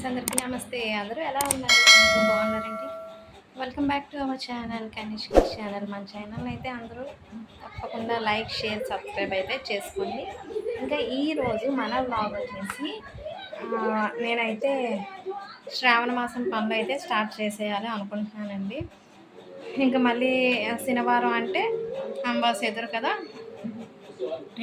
Friends అందరికీ నమస్తే. అందరూ ఎలా ఉన్నారు? బాగున్నారండి? Welcome back to our channel Kanish channel మన ఛానల్ అయితే అందరూ తప్పకుండా లైక్ షేర్ సబ్స్క్రైబ్ అయితే చేసుకోండి. ఇంకా ఈరోజు మన బ్లాగ్ వచ్చేసి నేనైతే శ్రావణ మాసం పనులు అయితే స్టార్ట్ చేసేయాలి అనుకుంటున్నానండి. ఇంకా మళ్ళీ శనివారం అంటే అంబాస్ ఎదురు కదా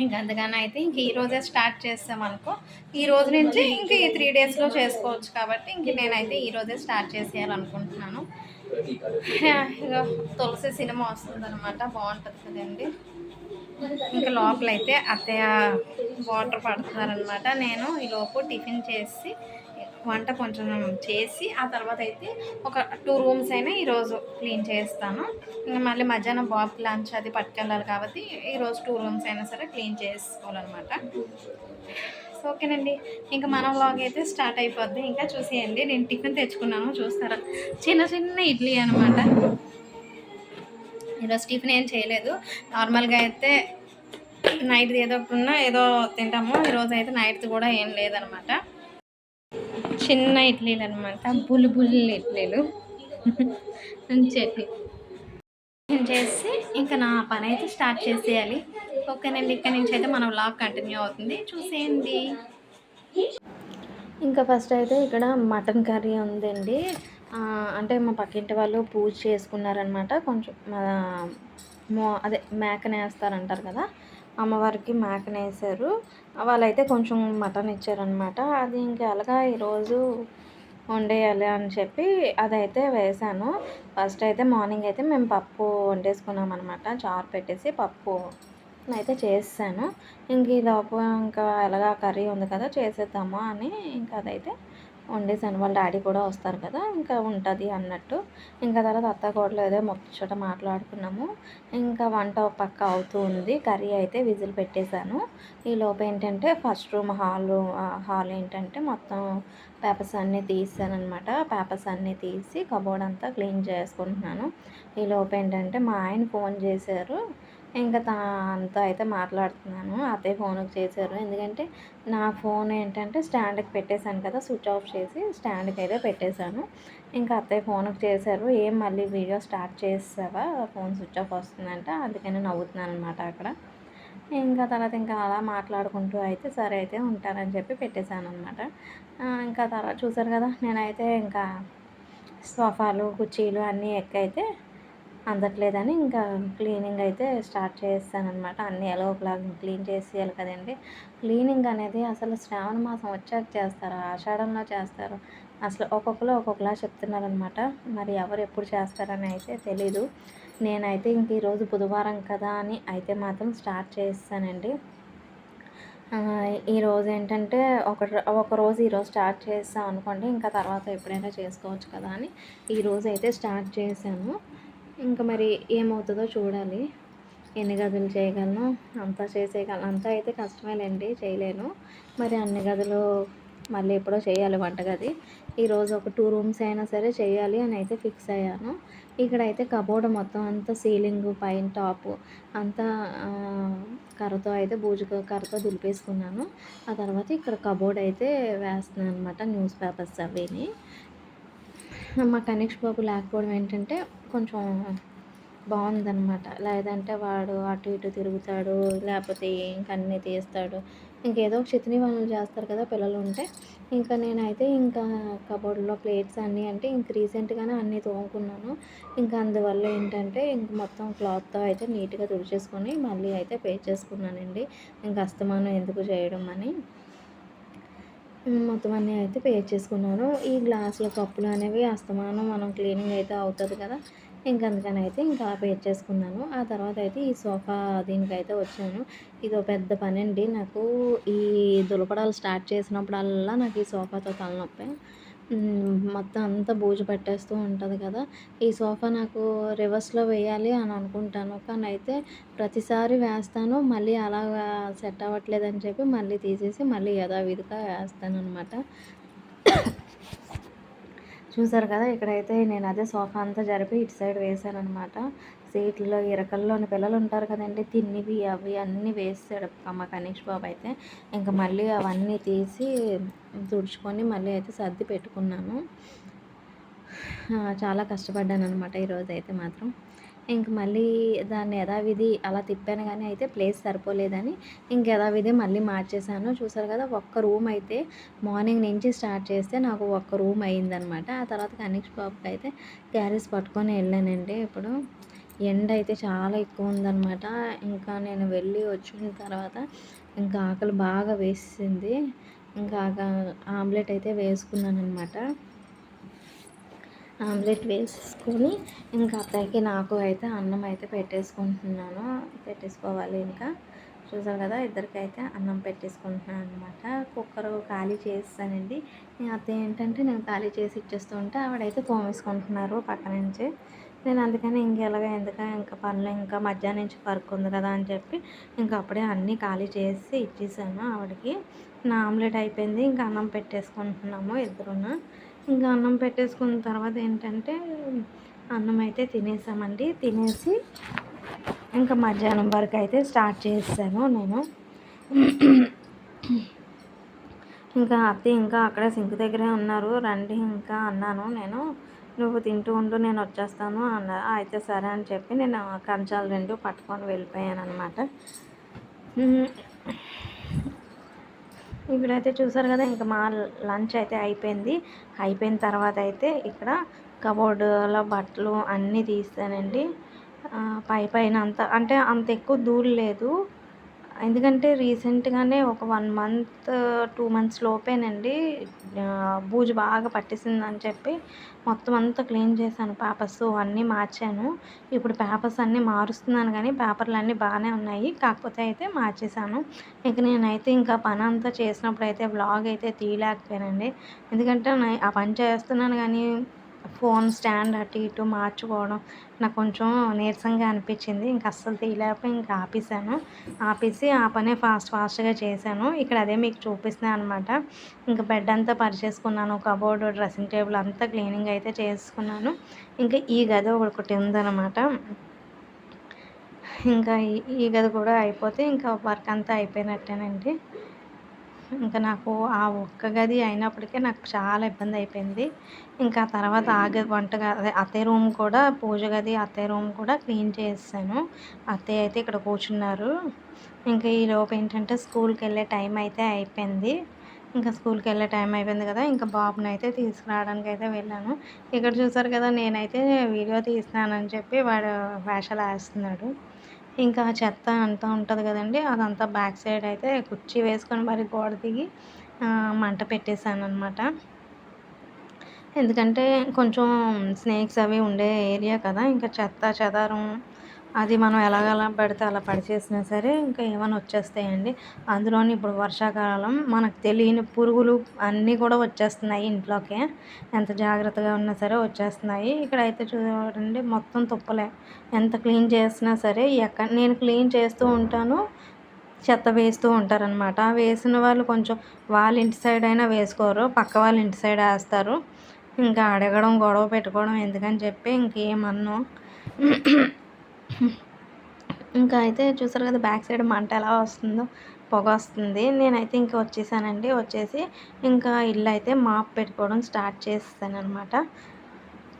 ఇంక అందుకని అయితే ఇంక ఈ రోజే స్టార్ట్ చేస్తాం అనుకో. ఈ రోజు నుంచి ఇంక ఈ త్రీ డేస్లో చేసుకోవచ్చు కాబట్టి ఇంక నేనైతే ఈ రోజే స్టార్ట్ చేసేయాలనుకుంటున్నాను. ఇక తులసి సినిమా వస్తుందన్నమాట బాగుంటుంది కదండి ఇంకా లోపలైతే అత్తయ్య వాటర్ పడుతున్నారనమాట నేను ఈ లోపు టిఫిన్ చేసి వంట కొంచెం చేసి ఆ తర్వాత అయితే ఒక టూ రూమ్స్ అయినా ఈరోజు క్లీన్ చేస్తాను. ఇంకా మళ్ళీ మధ్యాహ్నం బాబు లంచ్ అది పట్టుకెళ్ళాలి కాబట్టి ఈరోజు టూ రూమ్స్ అయినా సరే క్లీన్ చేసుకోవాలన్నమాట. సో ఓకేనండి. ఇంకా మన వ్లాగ్ అయితే స్టార్ట్ అయిపోద్ది. ఇంకా చూసేయండి. నేను టిఫిన్ తెచ్చుకున్నాను. చూస్తారా? చిన్న చిన్న ఇడ్లీ అనమాట ఈరోజు టిఫిన్ ఏం చేయలేదు. నార్మల్గా అయితే నైట్ ఏదో ఒకటి ఉన్నా ఏదో తింటాము. ఈరోజు అయితే నైట్ కూడా ఏం లేదనమాట చిన్న ఇడ్లీలు అనమాట బుల్లి ఇడ్లీలు. చట్నీ చేసి ఇంకా నా పని అయితే స్టార్ట్ చేసేయాలి. ఓకేనండి ఇక్కడ నుంచి అయితే మన వ్లాగ్ కంటిన్యూ అవుతుంది. చూసేయండి. ఇంకా ఫస్ట్ అయితే ఇక్కడ మటన్ కర్రీ ఉందండి. అంటే మా పక్కింటి వాళ్ళు పూజ చేసుకున్నారనమాట కొంచెం మో అదే మేకనేస్తారంటారు కదా. అమ్మవారికి మేకనేసారు. వాళ్ళైతే కొంచెం మటన్ ఇచ్చారనమాట అది ఇంకా అలాగా ఈరోజు వండేయాలి అని చెప్పి అదైతే వేసాను. ఫస్ట్ అయితే మార్నింగ్ అయితే మేము పప్పు వండేసుకున్నాం అనమాట చారు పెట్టేసి పప్పు అయితే చేసాను ఇంక ఈ లోపు ఇంకా ఎలాగా కర్రీ ఉంది కదా చేసేద్దామా అని ఇంకా అదైతే వండేసాను వాళ్ళ డాడీ కూడా వస్తారు కదా ఇంకా ఉంటుంది అన్నట్టు. ఇంకా తర్వాత అత్త కోడలు ఏదో ముచ్చట మాట్లాడుకున్నాము. ఇంకా వంట ఒక పక్క అవుతూ ఉంది. కర్రీ అయితే విజిల్ పెట్టేశాను. ఈ లోపు ఏంటంటే ఫస్ట్ రూమ్ హాల్ హాల్ ఏంటంటే మొత్తం పేపర్స్ అన్నీ తీసానమాట పేపర్స్ అన్నీ తీసి కబోర్డ్ అంతా క్లీన్ చేసుకుంటున్నాను. ఈ లోపు ఏంటంటే మా ఆయన ఫోన్ చేశారు. ఇంకా తనతో అంతా అయితే మాట్లాడుతున్నాను. అత్తయ్య ఫోన్కి చేశారు. ఎందుకంటే నా ఫోన్ ఏంటంటే స్టాండ్కి పెట్టేశాను కదా స్విచ్ ఆఫ్ చేసి స్టాండ్కి అయితే పెట్టేశాను. ఇంకా అత్తయ్య ఫోన్కి చేశారు. ఏం మళ్ళీ వీడియో స్టార్ట్ చేసావా ఫోన్ స్విచ్ ఆఫ్ వస్తుందంట. అందుకని నవ్వుతున్నాను అనమాట అక్కడ. ఇంకా తర్వాత ఇంకా అలా మాట్లాడుకుంటూ అయితే సరే అయితే ఉంటానని చెప్పి పెట్టేశాను అనమాట ఇంకా తర్వాత చూసారు కదా నేనైతే ఇంకా సోఫాలు కుర్చీలు అన్నీ ఎక్కైతే అందట్లేదని ఇంకా క్లీనింగ్ అయితే స్టార్ట్ చేస్తానమాట అన్నీ ఎలా ఒకలాగా క్లీన్ చేసేయాలి కదండి. క్లీనింగ్ అనేది అసలు శ్రావణ మాసం వచ్చాక చేస్తారు ఆషాఢంలో చేస్తారు. అసలు ఒక్కొక్కరు ఒక్కొక్కలా చెప్తున్నారనమాట మరి ఎవరు ఎప్పుడు చేస్తారని అయితే తెలీదు. నేనైతే ఇంక ఈరోజు బుధవారం కదా అని అయితే మాత్రం స్టార్ట్ చేస్తానండి. ఈరోజు ఏంటంటే ఒక ఒక రోజు ఈరోజు స్టార్ట్ చేస్తాం అనుకోండి ఇంకా తర్వాత ఎప్పుడైనా చేసుకోవచ్చు కదా అని ఈరోజు అయితే స్టార్ట్ చేశాను. ఇంకా మరి ఏమవుతుందో చూడాలి. ఎన్ని గదులు చేయగలను? అంతా చేసేయగలను అంతా అయితే కష్టమేలేండి చేయలేను. మరి అన్ని గదులు మళ్ళీ ఎప్పుడో చేయాలి వంటగది. ఈరోజు ఒక టూ రూమ్స్ అయినా సరే చేయాలి అని అయితే ఫిక్స్ అయ్యాను. ఇక్కడ అయితే కబోర్డ్ మొత్తం అంతా సీలింగ్ పైన టాప్ అంతా కర్రతో అయితే బూజు కర్రతో దులిపేసుకున్నాను. ఆ తర్వాత ఇక్కడ కబోర్డ్ అయితే వేస్తున్నాను అనమాట న్యూస్ పేపర్స్ అవిని మా కనీష్ బాబు లేకపోవడం ఏంటంటే కొంచెం బాగుందన్నమాట. లేదంటే వాడు అటు ఇటు తిరుగుతాడు లేకపోతే ఇంకా అన్నీ తీస్తాడు. ఇంకేదో ఒక చితిని వాళ్ళు చేస్తారు కదా పిల్లలు ఉంటే. ఇంకా నేనైతే ఇంకా కబోర్డ్లో ప్లేట్స్ అన్నీ అంటే ఇంక రీసెంట్గానే అన్నీ తోముకున్నాను. ఇంకా అందువల్ల ఏంటంటే ఇంక మొత్తం క్లాత్తో అయితే నీట్గా తుడిచేసుకొని మళ్ళీ అయితే పే చేసుకున్నానండి. ఇంకా అస్తమానం ఎందుకు చేయడం అని. మొత్తం అన్నీ అయితే పే చేసుకున్నాను. ఈ గ్లాసుల కప్పులు అనేవి అస్తమానం మనం క్లీనింగ్ అయితే అవుతుంది కదా. ఇంక అందుకని అయితే ఇంకా పే చేసుకున్నాను. ఆ తర్వాత అయితే ఈ సోఫా దీనికైతే వచ్చాను. ఇది ఒక పెద్ద పని అండి నాకు ఈ దులపడాలు స్టార్ట్ చేసినప్పుడల్లా నాకు ఈ సోఫాతో తలనొప్పి. మొత్తం అంతా బూజు పట్టేస్తూ ఉంటుంది కదా! ఈ సోఫా నాకు రివర్స్లో వేయాలి అని అనుకుంటాను. కానీ అయితే ప్రతిసారి వేస్తాను. మళ్ళీ అలాగా సెట్ అవ్వట్లేదని చెప్పి మళ్ళీ తీసేసి మళ్ళీ యథావిధిగా వేస్తాను అనమాట చూసారు కదా! ఇక్కడైతే నేను అదే సోఫా అంతా జరిపి ఇటు సైడ్ వేసాను అనమాట సీట్లో ఇరకల్లోని పిల్లలు ఉంటారు కదండి. తిన్నివి అవి అన్నీ వేసాడు మా కనీష్ బాబు అయితే. ఇంకా మళ్ళీ అవన్నీ తీసి తుడుచుకొని మళ్ళీ అయితే సర్ది పెట్టుకున్నాను. చాలా కష్టపడ్డాను అనమాట ఈరోజు అయితే మాత్రం. ఇంక మళ్ళీ దాన్ని యథావిధి అలా తిప్పాను కానీ అయితే ప్లేస్ సరిపోలేదని ఇంక యథావిధి మళ్ళీ మార్చేశాను. చూసారు కదా ఒక్క రూమ్ అయితే మార్నింగ్ నుంచి స్టార్ట్ చేస్తే నాకు ఒక్క రూమ్ అయిందనమాట ఆ తర్వాత కనీష్ బాబుకి అయితే క్యారీస్ పట్టుకొని వెళ్ళానండి ఇప్పుడు. ఎండ అయితే చాలా ఎక్కువ ఉందన్నమాట ఇంకా నేను వెళ్ళి వచ్చిన తర్వాత ఇంకా ఆకలి బాగా వేసింది. ఇంకా ఆమ్లెట్ అయితే వేసుకున్నాను అనమాట ఆమ్లెట్ వేసుకొని ఇంకా అత్తయ్యకి నాకు అయితే అన్నం అయితే పెట్టేసుకుంటున్నాను. పెట్టేసుకోవాలి ఇంకా. చూసారు కదా ఇద్దరికైతే అన్నం పెట్టేసుకుంటున్నాను అనమాట కుక్కర్ ఖాళీ చేస్తానండి అత్త ఏంటంటే నేను ఖాళీ చేసి ఇచ్చేస్తూ ఉంటే ఆవిడైతే తోమేసుకుంటున్నారు పక్క నుంచి నేను అందుకని ఇంకెలాగ ఎందుక ఇంకా పనులు ఇంకా మధ్యాహ్నం నుంచి వర్క్ ఉంది కదా అని చెప్పి ఇంకా అప్పుడే అన్నీ ఖాళీ చేసి ఇచ్చేసాను ఆవిడకి. నా ఆమ్లెట్ అయిపోయింది ఇంకా అన్నం పెట్టేసుకుంటున్నాము ఇద్దరున్న ఇంకా అన్నం పెట్టేసుకున్న తర్వాత ఏంటంటే అన్నం అయితే తినేసామండి. తినేసి ఇంకా మధ్యాహ్నం వరకు అయితే స్టార్ట్ చేసాను నేను. ఇంకా అత్త ఇంకా అక్కడ సింక్ దగ్గరే ఉన్నారు. రండి ఇంకా అన్నాను నేను. నువ్వు తింటూ ఉండు నేను వచ్చేస్తాను అన్న అయితే సరే అని చెప్పి నేను కంచాలు రెండు పట్టుకొని వెళ్ళిపోయాను అనమాట ఇక్కడైతే చూసారు కదా ఇంకా మా లంచ్ అయితే అయిపోయింది. అయిపోయిన తర్వాత అయితే ఇక్కడ కబోర్డులో బట్టలు అన్నీ తీస్తానండి. పై పైన అంత అంటే అంత ఎక్కువ ధూళి లేదు. ఎందుకంటే రీసెంట్గానే ఒక వన్ మంత్ టూ మంత్స్ లోపేనండి బూజు బాగా పట్టేసిందని చెప్పి మొత్తం అంతా క్లీన్ చేశాను. పేపర్స్ అన్నీ మార్చాను. ఇప్పుడు పేపర్స్ అన్నీ మారుస్తున్నాను కానీ పేపర్లు అన్నీ బాగానే ఉన్నాయి. కాకపోతే అయితే మార్చేశాను. ఇక నేనైతే ఇంకా పని అంతా చేసినప్పుడు అయితే వ్లాగ్ అయితే తీయలేకపోయానండి. ఎందుకంటే ఆ పని చేస్తున్నాను కానీ ఫోన్ స్టాండ్ అటు ఇటు మార్చుకోవడం నాకు కొంచెం నీరసంగా అనిపించింది. ఇంకా అస్సలు తీయలేకపోయి ఇంకా ఆపేసాను ఆపేసి ఆ పనే ఫాస్ట్ ఫాస్ట్గా చేశాను. ఇక్కడ అదే మీకు చూపిస్తున్నాను అనమాట ఇంకా బెడ్ అంతా పరిచేసుకున్నాను. కబోర్డ్ డ్రెస్సింగ్ టేబుల్ అంతా క్లీనింగ్ అయితే చేసుకున్నాను. ఇంకా ఈ గది ఒకటి ఉందన్నమాట. ఇంకా ఈ గది కూడా అయిపోతే ఇంకా వర్క్ అంతా అయిపోయినట్టేనండి. ఇంకా నాకు ఆ ఒక్క గది అయినప్పటికే నాకు చాలా ఇబ్బంది అయిపోయింది. ఇంకా తర్వాత ఆ గది వంట అదే అత్తయ్య రూమ్ కూడా పూజ గది అత్తయ్య రూమ్ కూడా క్లీన్ చేసాను అత్తయ్య అయితే ఇక్కడ కూర్చున్నారు. ఇంకా ఈ లోపు ఏంటంటే స్కూల్కి వెళ్ళే టైం అయితే అయిపోయింది. ఇంకా స్కూల్కి వెళ్ళే టైం అయిపోయింది కదా ఇంకా బాబుని అయితే తీసుకురావడానికి అయితే వెళ్ళాను. ఇక్కడ చూసారు కదా నేనైతే వీడియో తీస్తున్నానని చెప్పి వాడు వేషాలు వేస్తున్నాడు. ఇంకా చెత్త అంతా ఉంటుంది కదండి అదంతా బ్యాక్ సైడ్ అయితే కుర్చీ వేసుకొని మరి గోడ దిగి మంట పెట్టేశాను అనమాట ఎందుకంటే కొంచెం స్నేక్స్ అవి ఉండే ఏరియా కదా ఇంకా చెత్త చెదారం అది మనం ఎలాగలా పెడితే అలా పడిచేసినా సరే ఇంకా ఏమైనా వచ్చేస్తాయండి. అందులోని ఇప్పుడు వర్షాకాలం మనకు తెలియని పురుగులు అన్నీ కూడా వచ్చేస్తున్నాయి ఇంట్లోకే. ఎంత జాగ్రత్తగా ఉన్నా సరే వచ్చేస్తున్నాయి. ఇక్కడ అయితే చూడండి మొత్తం తుప్పలే. ఎంత క్లీన్ చేసినా సరే ఎక్కడ నేను క్లీన్ చేస్తూ ఉంటాను. చెత్త వేస్తూ ఉంటారనమాట వేసిన వాళ్ళు కొంచెం వాళ్ళ ఇంటి సైడ్ అయినా వేసుకోరు. పక్క వాళ్ళ ఇంటి సైడ్ వేస్తారు. ఇంకా అడగడం గొడవ పెట్టుకోవడం ఎందుకని చెప్పి ఇంకేమన్నా ఇంకా అయితే చూసారు కదా బ్యాక్ సైడ్ మంట ఎలా వస్తుందో పొగ వస్తుంది. నేనైతే ఇంకా వచ్చేసానండి. వచ్చేసి ఇంకా ఇల్లు అయితే మాప్ పెట్టుకోవడం స్టార్ట్ చేస్తాను అనమాట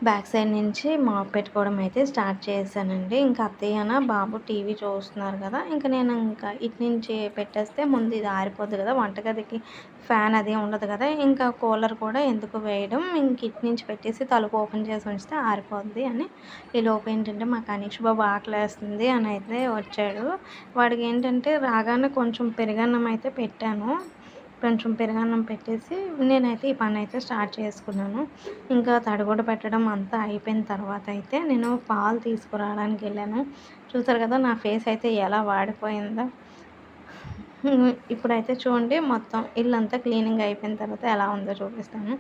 బ్యాక్ సైడ్ నుంచి మాప్ పెట్టుకోవడం అయితే స్టార్ట్ చేశానండి. ఇంకా అత్తయ్యన బాబు టీవీ చూస్తున్నారు కదా ఇంకా నేను ఇంకా ఇటు నుంచి పెట్టేస్తే ముందు ఇది ఆరిపోద్ది కదా వంటగదికి ఫ్యాన్ అది ఉండదు కదా ఇంకా కూలర్ కూడా ఎందుకు వేయడం ఇంక ఇటు నుంచి పెట్టేసి తలుపు ఓపెన్ చేసి ఉంచితే ఆరిపోద్ది అని ఈ లోపు ఏంటంటే మా కనీష్ బాబు ఆకలేస్తుంది అని అయితే వచ్చాడు. వాడికి ఏంటంటే రాగానే కొంచెం పెరుగన్నం అయితే పెట్టాను. కొంచెం పెరుగన్నం పెట్టేసి నేనైతే ఈ పని అయితే స్టార్ట్ చేసుకున్నాను. ఇంకా తడిగుడ్డ పెట్టడం అంతా అయిపోయిన తర్వాత అయితే నేను పాలు తీసుకురావడానికి వెళ్ళాను. చూసారు కదా నా ఫేస్ అయితే ఎలా వాడిపోయిందో. ఇప్పుడైతే చూడండి మొత్తం ఇల్లంతా క్లీనింగ్ అయిపోయిన తర్వాత ఎలా ఉందో చూపిస్తాను.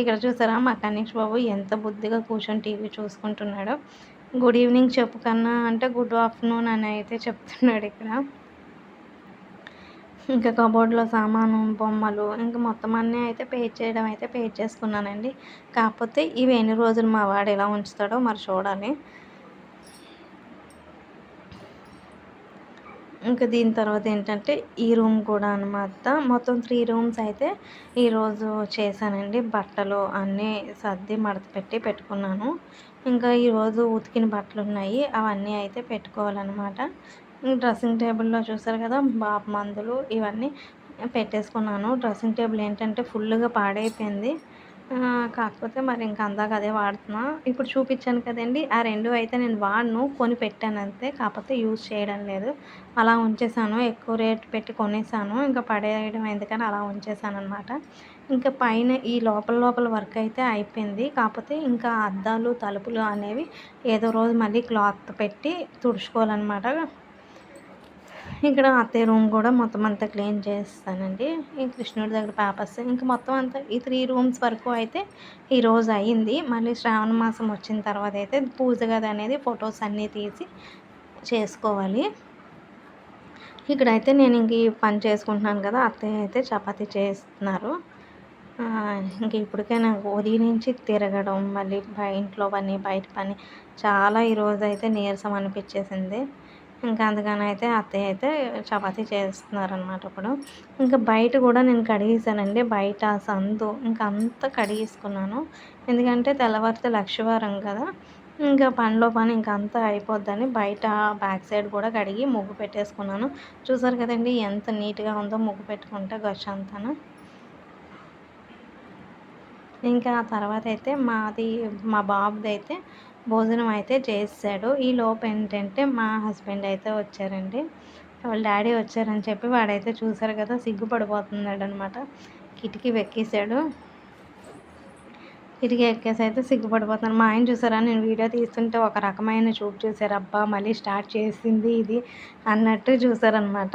ఇక్కడ చూసారా మా కనీష్ బాబు ఎంత బుద్ధిగా కూర్చొని టీవీ చూసుకుంటున్నాడో. గుడ్ ఈవినింగ్ చెప్పు కన్నా అంటే గుడ్ ఆఫ్టర్నూన్ అని అయితే చెప్తున్నాడు ఇక్కడ. ఇంకా కబోర్డ్లో సామాను బొమ్మలు ఇంకా మొత్తం అన్నీ అయితే పే చేయడం అయితే పే చేసుకున్నానండి. కాకపోతే ఇవి ఎన్ని రోజులు మా వాడు ఎలా ఉంచుతాడో మరి చూడాలి. ఇంకా దీని తర్వాత ఏంటంటే ఈ రూమ్ కూడా అనమాట మొత్తం త్రీ రూమ్స్ అయితే ఈరోజు చేశానండి. బట్టలు అన్నీ సర్ది మడత పెట్టి పెట్టుకున్నాను. ఇంకా ఈరోజు ఉతికిన బట్టలు ఉన్నాయి అవన్నీ అయితే పెట్టుకోవాలన్నమాట. డ్రెస్సింగ్ టేబుల్లో చూసారు కదా బాబు మందులు ఇవన్నీ పెట్టేసుకున్నాను. డ్రెస్సింగ్ టేబుల్ ఏంటంటే ఫుల్గా పాడైపోయింది. కాకపోతే మరి ఇంకా అందాక అదే వాడుతున్నా. ఇప్పుడు చూపించాను కదండి ఆ రెండు అయితే నేను వాడను కొని పెట్టాను అంతే. కాకపోతే యూజ్ చేయడం లేదు. అలా ఉంచేసాను ఎక్కువ రేట్ పెట్టి కొనేసాను. ఇంకా పడేయడం ఎందుకని అలా ఉంచేసాను అనమాట ఇంకా పైన ఈ లోపల లోపల వర్క్ అయితే అయిపోయింది. కాకపోతే ఇంకా అద్దాలు తలుపులు అనేవి ఏదో రోజు మళ్ళీ క్లాత్ పెట్టి తుడుచుకోవాలన్నమాట. ఇక్కడ అత్తయ్య రూమ్ కూడా మొత్తం అంతా క్లీన్ చేస్తానండి. ఈ కృష్ణుడి దగ్గర పేపర్స్ ఇంకా మొత్తం అంతా ఈ త్రీ రూమ్స్ వరకు అయితే ఈరోజు అయ్యింది. మళ్ళీ శ్రావణ మాసం వచ్చిన తర్వాత అయితే పూజ గది అనేది ఫొటోస్ అన్నీ తీసి చేసుకోవాలి. ఇక్కడైతే నేను ఇంక ఈ పని చేసుకుంటున్నాను కదా అత్తయ్య అయితే చపాతీ చేస్తున్నారు. ఇంక ఇప్పటికే నాకు ఉదయం నుంచి తిరగడం మళ్ళీ ఇంట్లో పని బయట పని చాలా ఈరోజు అయితే నీరసం అనిపించేసింది. ఇంకా అందుకని అయితే అత్తయ్య అయితే చపాతీ చేస్తున్నారనమాట ఇప్పుడు ఇంకా బయట కూడా నేను కడిగేసానండి బయట సందు. ఇంకా అంతా కడిగేసుకున్నాను. ఎందుకంటే తెల్లవారితే లక్షవారం కదా. ఇంకా పనిలో పని ఇంకా అంతా అయిపోద్దని బయట బ్యాక్ సైడ్ కూడా కడిగి ముగ్గు పెట్టేసుకున్నాను. చూసారు కదండి ఎంత నీట్గా ఉందో ముగ్గు పెట్టుకుంటే గచ్చంతాను ఇంకా తర్వాత అయితే మాది మా బాబుది అయితే భోజనం అయితే చేసాడు ఈ లోపు ఏంటంటే మా హస్బెండ్ అయితే వచ్చారండి. వాళ్ళ డాడీ వచ్చారని చెప్పి వాడైతే చూసారు కదా సిగ్గుపడిపోతున్నాడు అనమాట కిటికీ వెక్కేసాడు కిటికీ ఎక్కేసి అయితే సిగ్గుపడిపోతున్నాను మా ఆయన చూసారా నేను వీడియో తీస్తుంటే ఒక రకమైన చూపు చూసారు అబ్బా మళ్ళీ స్టార్ట్ చేసింది ఇది అన్నట్టు చూసారనమాట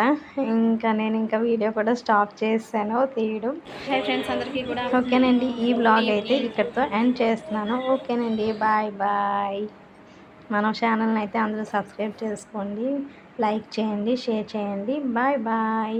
ఇంకా నేను ఇంకా వీడియో కూడా స్టాప్ చేశాను. తీయడం. ఫ్రెండ్స్ అందరికీ కూడా ఓకేనండి ఈ బ్లాగ్ అయితే ఇక్కడితో ఎండ్ చేస్తున్నాను. ఓకేనండి బాయ్ బాయ్. మన ఛానల్ని అయితే అందరూ సబ్స్క్రైబ్ చేసుకోండి లైక్ చేయండి షేర్ చేయండి. Bye bye.